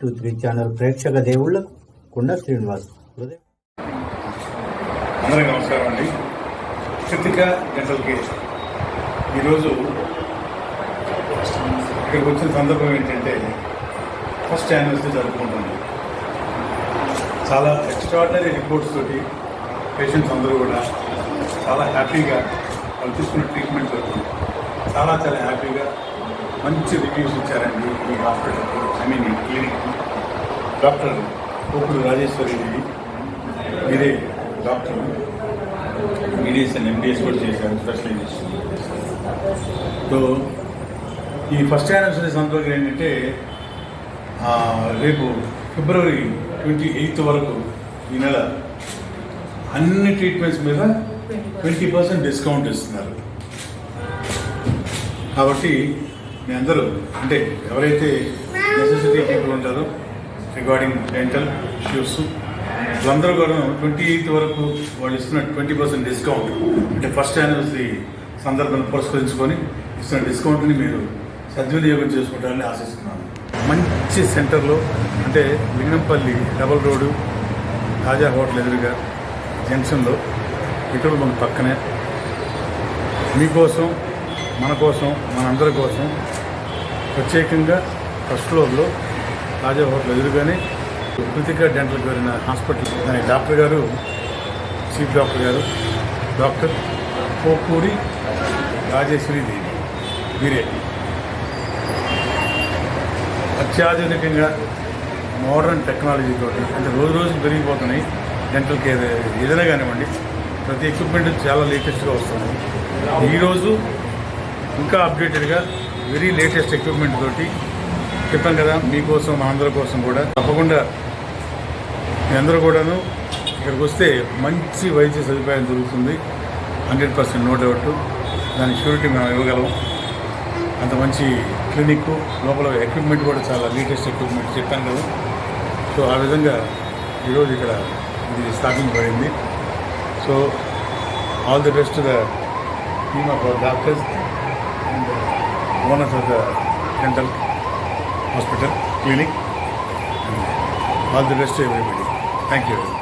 Two three channel ప్రేక్షక దేవుళ్ళకు కుండ శ్రీనివాస్ అందరికీ నమస్కారం అండి. కృతిక జనరల్కి ఈరోజు ఇక్కడికి వచ్చిన సందర్భం ఏంటంటే ఫస్ట్ యానివర్సరీ జరుపుకుంటుంది. చాలా ఎక్స్ట్రాడినరీ రిపోర్ట్స్ తోటి పేషెంట్స్ అందరూ కూడా చాలా హ్యాపీగా వాళ్ళు తీసుకున్న ట్రీట్మెంట్ జరుగుతుంది చాలా చాలా హ్యాపీగా మంచి రివ్యూస్ ఇచ్చారండి ఈ hospital I mean clinic doctor Kokudu Rajeswari Devi మీరే డాక్టర్. బీడీఎస్ అండ్ ఎంబీఎస్ కూడా చేశారు స్పెషలైజేషన్. సో ఈ ఫస్ట్ యానివర్సరీ సందర్భంగా ఏంటంటే రేపు ఫిబ్రవరి ట్వంటీ ఎయిత్ వరకు ఈ నెల అన్ని ట్రీట్మెంట్స్ మీద ట్వంటీ పర్సెంట్ డిస్కౌంట్ ఇస్తున్నారు. కాబట్టి మీ అందరూ అంటే ఎవరైతే నెసెసిటీ పీపుల్ ఉంటారు. రిగార్డింగ్ డెంటల్ ఇష్యూస్ వాళ్ళందరూ కూడా ట్వంటీ ఎయిత్ వరకు వాళ్ళు ఇస్తున్న ట్వంటీ పర్సెంట్ డిస్కౌంట్ అంటే ఫస్ట్ యానివర్సరీ సందర్భాన్ని పురస్కరించుకొని ఇస్తున్న డిస్కౌంట్ని మీరు సద్వినియోగం చేసుకుంటారని ఆశిస్తున్నాను. మంచి సెంటర్లో అంటే Lingampally double road Taza hotel ఎదురుగా జంక్షన్లో పెట్రోల్ బంక్ పక్కనే. మీకోసం మన కోసం మనందరి కోసం ప్రత్యేకంగా ఫస్ట్ ఫ్లోర్లో తాజా హోటల్ ఎదురుగానే కృతిక డెంటల్ కోరిన హాస్పిటల్. దాని డాక్టర్ గారు చీఫ్ డాక్టర్ గారు డాక్టర్ పోకూరి రాజేశ్వరి దేవి. వీరే అత్యాధునికంగా మోడర్న్ టెక్నాలజీ తోటి అంటే రోజు రోజు పెరిగిపోతున్నాయి డెంటల్ కేర్ ఏదైనా కానివ్వండి. ప్రతి ఎక్విప్మెంట్ చాలా లేటెస్ట్గా వస్తుంది. ఈరోజు ఇంకా అప్డేటెడ్గా వెరీ లేటెస్ట్ ఎక్విప్మెంట్ తోటి చెప్పాను కదా మీకోసం మా కోసం కూడా. తప్పకుండా మీ అందరూ కూడాను ఇక్కడికి వస్తే మంచి వైద్య సదుపాయం దొరుకుతుంది. Hundred percent no doubt. దాని షూరిటీ మేము ఇవ్వగలం. అంత మంచి క్లినిక్ లోపల ఎక్విప్మెంట్ కూడా చాలా లేటెస్ట్ ఎక్విప్మెంట్ చెప్పాను కదా. సో ఆ విధంగా ఈరోజు ఇక్కడ ఇది స్థాపించబడింది so all the best the team of doctors and owners of the dental hospital, clinic, and all the rest to everybody. Thank you.